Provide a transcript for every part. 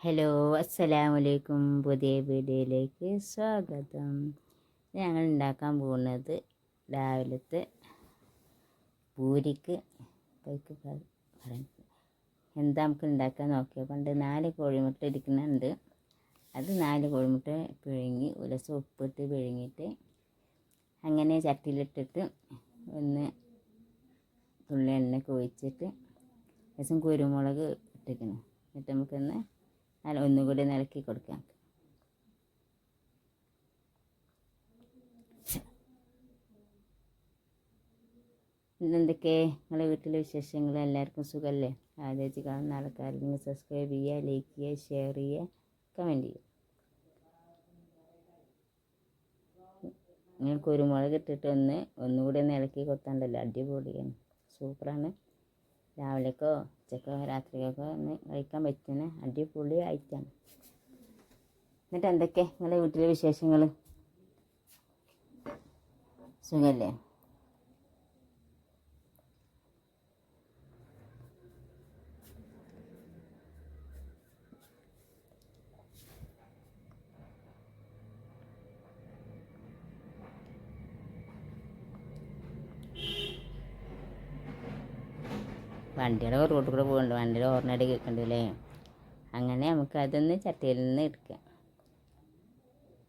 Hello അസ്സലാമു അലൈക്കും പുതിയ വീഡിയോയിലേക്ക് സ്വാഗതം. ഞങ്ങൾ ഉണ്ടാക്കാൻ പോകുന്നത് രാവിലത്തെ പൂരിക്ക് പൈക്ക് പറ- എന്താ നമുക്ക് ഉണ്ടാക്കാൻ നോക്കിയാൽ പണ്ട് നാല് കോഴിമുട്ട ഇരിക്കുന്നുണ്ട്. അത് നാല് കോഴിമുട്ട പിഴുങ്ങി ദിവസം ഉപ്പിട്ട് പിഴുങ്ങിയിട്ട് അങ്ങനെ ചട്ടിയിലിട്ടിട്ട് ഒന്ന് തുള്ളി എണ്ണ കുഴിച്ചിട്ട് രസം കുരുമുളക് ഇട്ടിക്കണം എന്നിട്ട് നമുക്കൊന്ന് നല്ല ഒന്നുകൂടി നിലക്കി കൊടുക്കാം ഇന്നെന്തൊക്കെ നിങ്ങളെ വീട്ടിലെ വിശേഷങ്ങൾ? എല്ലാവർക്കും സുഖമല്ലേ ആദ്യമായിട്ട് കാണുന്ന ആൾക്കാർ നിങ്ങൾ സബ്സ്ക്രൈബ് ചെയ്യുക ലൈക്ക് ചെയ്യുക ഷെയർ ചെയ്യുക കമന്റ് ചെയ്യുക. നിങ്ങൾ കുരുമുളക് ഇട്ടിട്ട് ഒന്ന് ഒന്നുകൂടി ഒന്ന് ഇളക്കി അടിപൊളിയാണ്. സൂപ്പറാണ്. രാവിലേക്കോ ഉച്ചക്കോ രാത്രിക്കൊക്കെ ഒന്ന് കഴിക്കാൻ പറ്റുന്ന അടിപൊളി ഐറ്റം എന്നിട്ട് എന്തൊക്കെ? നിങ്ങളുടെ വീട്ടിലെ വിശേഷങ്ങൾ സുഖല്ലേ? വണ്ടിയുടെ റോഡിൽ കൂടെ പോകുന്നുണ്ട് വണ്ടിയുടെ ഓർണടി കേൾക്കണ്ടല്ലേ? അങ്ങനെ നമുക്ക് അതൊന്ന് ചട്ടിയിൽ നിന്ന് എടുക്കാം.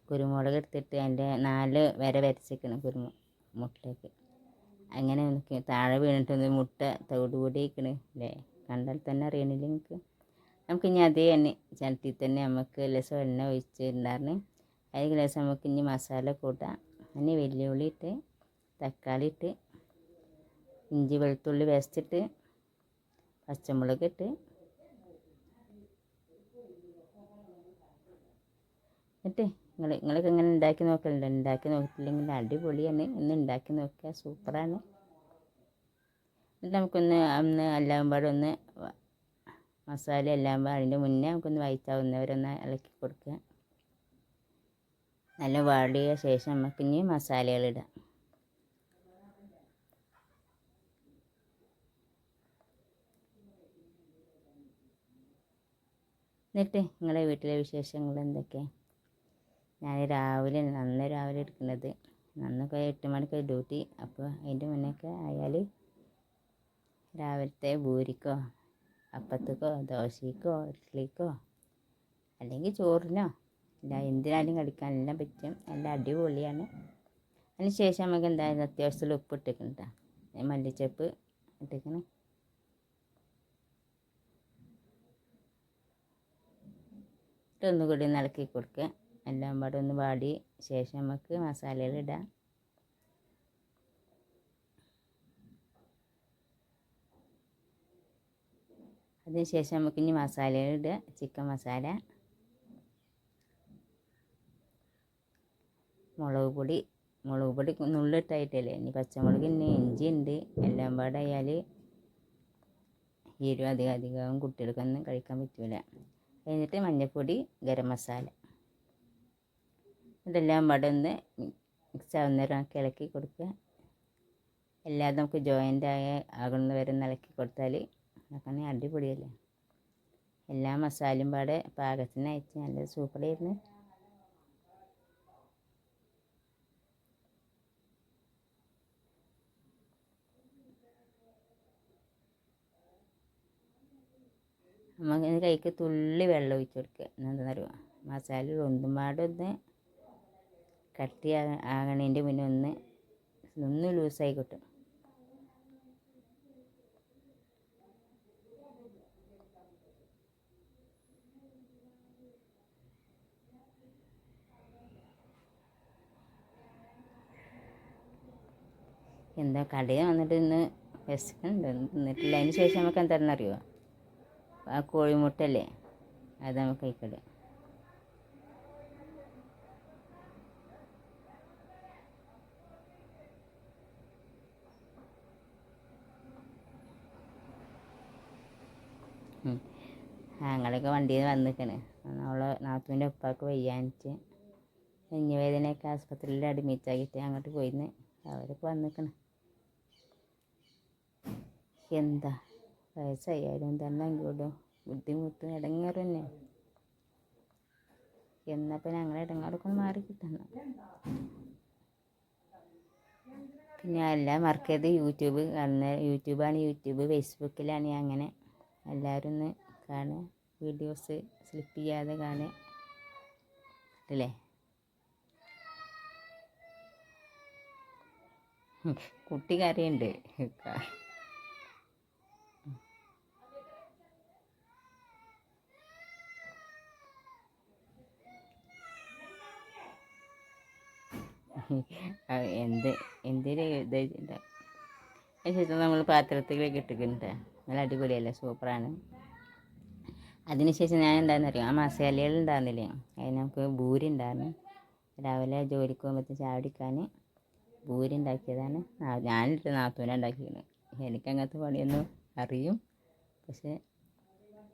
കുരുമുളക് എടുത്തിട്ട് അതിന്റെ നാല് വര വരച്ചേക്കണം കുരുമു മുട്ടയ്ക്ക് അങ്ങനെ നമുക്ക് താഴെ വീണിട്ടൊന്ന് മുട്ട തോട് കൂടി ഇരിക്കണ് അല്ലേ? കണ്ടാൽ തന്നെ അറിയണില്ല നമുക്ക് നമുക്ക് ഇനി അതേ തന്നെ ചട്ടിയിൽ തന്നെ നമുക്ക് ലസം എണ്ണ ഒഴിച്ചിട്ടുണ്ടായിരുന്നു. അതിൽ ലേശം നമുക്ക് ഇനി മസാല കൂട്ടാം. അതിന് വെല്ലുള്ളി ഇട്ട് തക്കാളി ഇട്ട് ഇഞ്ചി വെളുത്തുള്ളി പേസ്റ്റിട്ട് പച്ചമുളക് ഇട്ട് എന്നിട്ട് നിങ്ങൾ നിങ്ങളൊക്കെ ഇങ്ങനെ ഉണ്ടാക്കി നോക്കലുണ്ട്? ഉണ്ടാക്കി നോക്കിയിട്ടില്ലെങ്കിൽ അടിപൊളിയാണ്. ഒന്ന് ഉണ്ടാക്കി നോക്കുക സൂപ്പറാണ്. എന്നിട്ട് നമുക്കൊന്ന് ഒന്ന് എല്ലാം പാടെ ഒന്ന് മസാല എല്ലാം പാടെ അതിന്റെ മുന്നേ നമുക്കൊന്ന് വയറ്റാവുന്നവരൊന്ന് ഇളക്കി കൊടുക്കുക. നല്ല വാടിയ ശേഷം നമുക്ക് ഇനി മസാലകളിടാം എന്നിട്ട് നിങ്ങളെ വീട്ടിലെ വിശേഷങ്ങൾ എന്തൊക്കെ? ഞാൻ രാവിലെ നന്ന രാവിലെ എടുക്കുന്നത് നന്നൊക്കെ എട്ട് മണിക്ക് ഡ്യൂട്ടി. അപ്പോൾ അതിന്റെ മുന്നൊക്കെ ആയാൽ രാവിലത്തെ ഭൂരിക്കോ അപ്പത്തേക്കോ ദോശയ്ക്കോ ഇഡ്ഡലിക്കോ അല്ലെങ്കിൽ ചോറിനോ അല്ല എന്തിനാലും കളിക്കാനെല്ലാം പറ്റും. നല്ല അടിപൊളിയാണ്. അതിന് ശേഷം നമുക്ക് എന്തായാലും അത്യാവശ്യത്തിൽ ഉപ്പ് ഇട്ടിട്ടുണ്ട്. മല്ലിച്ചപ്പ് ഇട്ടിക്കണം ഇട്ട് ഒന്നുകൂടി ഒന്ന് ഇളക്കി കൊടുക്കുക. എല്ലാം പാടെ ഒന്ന് വാടി ശേഷം നമുക്ക് മസാലകൾ ഇടാം. അതിന് ശേഷം നമുക്ക് ഇനി മസാലകൾ ഇടുക. ചിക്കൻ മസാല മുളക് പൊടി മുളക് പൊടി നുള്ളിട്ടായിട്ടല്ലേ? ഇനി പച്ചമുളക് ഇനി ഇഞ്ചി ഉണ്ട്. എല്ലാം പാടായാൽ എരിവ് അധികം അധികം കുട്ടികൾക്കൊന്നും കഴിക്കാൻ പറ്റില്ല എന്നിട്ട് മഞ്ഞൾപ്പൊടി ഗരം മസാല. ഇതെല്ലാം പാടെ ഒന്ന് മിക്സ് ആവുന്നേരം ഇളക്കി കൊടുക്കുക. എല്ലാം നമുക്ക് ജോയിന്റ് ആയ ആകുന്ന വരെ ഇളക്കി കൊടുത്താൽ അങ്ങനെ അടിപൊളിയല്ലേ? എല്ലാ മസാലയും പാടെ പാകത്തിനായിട്ട് നല്ല സൂപ്പറായിരുന്നു നമുക്ക് കൈക്ക് തുള്ളി വെള്ളം ഒഴിച്ച് കൊടുക്കുക. എന്താണെന്ന് അറിയുമോ മസാല ഒന്നും പാടെ ഒന്ന് കട്ടി ആകണതിന്റെ മുന്നേ ഒന്ന് ഒന്ന് ലൂസായി കിട്ടും. എന്താ കടയിൽ വന്നിട്ട് ഇന്ന് വിശക്കുന്നുണ്ട്? തിന്നിട്ടില്ല അതിന് ശേഷം നമുക്ക് എന്താണെന്ന് അറിയുമോ ആ കോഴിമുട്ടല്ലേ? അത് നമുക്ക് കഴിക്കൽ ഞങ്ങളൊക്കെ വണ്ടിയിൽ വന്നിക്കണ്. അവളെ നാത്തൂന്റെ ഉപ്പാക്ക് വയ്യാനിച്ച് നെഞ്ഞുവേദനയൊക്കെ ആസ്പത്രിയിൽ അഡ്മിറ്റ് ആക്കിയിട്ട് അങ്ങോട്ട് പോയിന്ന്. അവരൊക്കെ വന്നിക്കണ്. എന്താ? വയസ്സായാലും തന്നെ കൂടും. ബുദ്ധിമുട്ട് ഇടങ്ങേറ് തന്നെ എന്നപ്പം ഞങ്ങളെ ഇടങ്ങളൊക്കെ ഒന്ന് മാറി കിട്ടണം. പിന്നെ എല്ലാം മറക്കരുത് യൂട്യൂബ് കാണുന്ന യൂട്യൂബാണ് യൂട്യൂബ് ഫേസ്ബുക്കിലാണ് അങ്ങനെ എല്ലാവരും ഒന്ന് കാണുക. വീഡിയോസ് സ്ലിപ്പ് ചെയ്യാതെ കാണുക. അല്ലേ? കുട്ടി കരയുണ്ട് ആ, എന്ത് എന്തൊരു ഇത് ശേഷം നമ്മൾ പാത്രത്തിലേക്ക് ഇട്ടിട്ടുണ്ട്. നല്ല അടിപൊളിയല്ലേ? സൂപ്പറാണ്. അതിനുശേഷം ഞാൻ എന്താണെന്ന് അറിയാം ആ മസാലകൾ ഉണ്ടാകുന്നില്ലേ അതിന് നമുക്ക് ഭൂരി ഉണ്ടായിരുന്നു രാവിലെ ജോലിക്ക് പോകുമ്പോഴത്തെ ചാടിക്കാൻ ഭൂരി ഉണ്ടാക്കിയതാണ്. ഞാനിട്ട് നാത്തൂനെ ഉണ്ടാക്കിയത് എനിക്ക് അങ്ങനത്തെ പണിയൊന്നും അറിയും. പക്ഷേ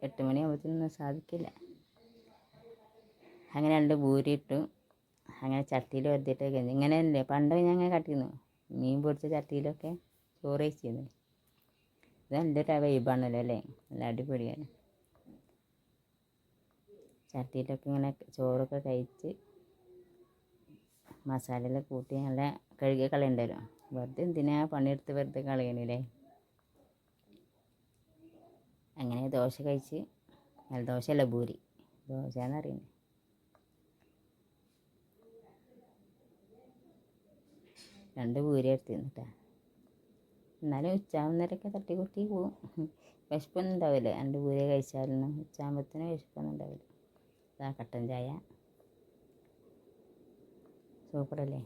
എട്ട് മണിയാകുമ്പോഴത്തേനൊന്നും സാധിക്കില്ല. അങ്ങനെ രണ്ട് ബൂരി ഇട്ടു. അങ്ങനെ ചട്ടിയിൽ വരുത്തിയിട്ടൊക്കെ ഇങ്ങനെയല്ലേ? പണ്ട് ഞാൻ അങ്ങനെ കട്ടിയിരുന്നു മീൻ പൊടിച്ച ചട്ടിയിലൊക്കെ ചോറ് വെച്ചിരുന്നു. ഇത് നല്ലൊരു വൈബാണല്ലോ അല്ലേ? നല്ല അടിപൊളിയാണ്. ചട്ടിയിലൊക്കെ ഇങ്ങനെ ചോറൊക്കെ കഴിച്ച് മസാലയെല്ലാം കൂട്ടി നല്ല കഴുകി കളയണ്ടല്ലോ വെറുതെ എന്തിനാ പണിയെടുത്ത് വെറുതെ കളയണില്ലേ അങ്ങനെ ദോശ കഴിച്ച് നല്ല ദോശയല്ല ഭൂരി. ദോശ രണ്ട് പൂരി എടുത്തിരുന്നിട്ടാ. എന്നാലും ഉച്ചാവുന്നവരൊക്കെ കൂട്ടി പോവും. വിശപ്പൊന്നും ഉണ്ടാവില്ല. രണ്ട് പൂരി കഴിച്ചാലൊന്നും ഉച്ചാകുമ്പത്തിന് വിശപ്പൊന്നും ഉണ്ടാവില്ല. ഇതാ കട്ടൻ ചായ. സൂപ്പറല്ലേ?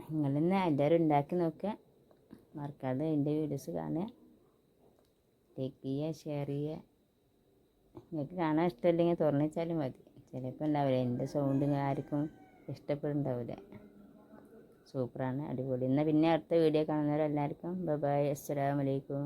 നിങ്ങളിന്ന് എല്ലാവരും ഉണ്ടാക്കി നോക്കുക. മറക്കാതെ എന്റെ വീഡിയോസ് കാണുക. ലൈക്ക് ചെയ്യുക ഷെയർ ചെയ്യുക നിങ്ങൾക്ക് കാണാൻ ഇഷ്ടമില്ലെങ്കിൽ തുറന്നു വെച്ചാലും മതി. ചിലപ്പോൾ ഉണ്ടാവില്ല. എന്റെ സൗണ്ട് ആർക്കും ഇഷ്ടപ്പെടുന്നുണ്ടാവില്ല. സൂപ്പറാണ് അടിപൊളി. എന്നാൽ പിന്നെ അടുത്ത വീഡിയോ കാണുന്നവരെല്ലാവർക്കും ബൈ അസ്സലാമലൈക്കും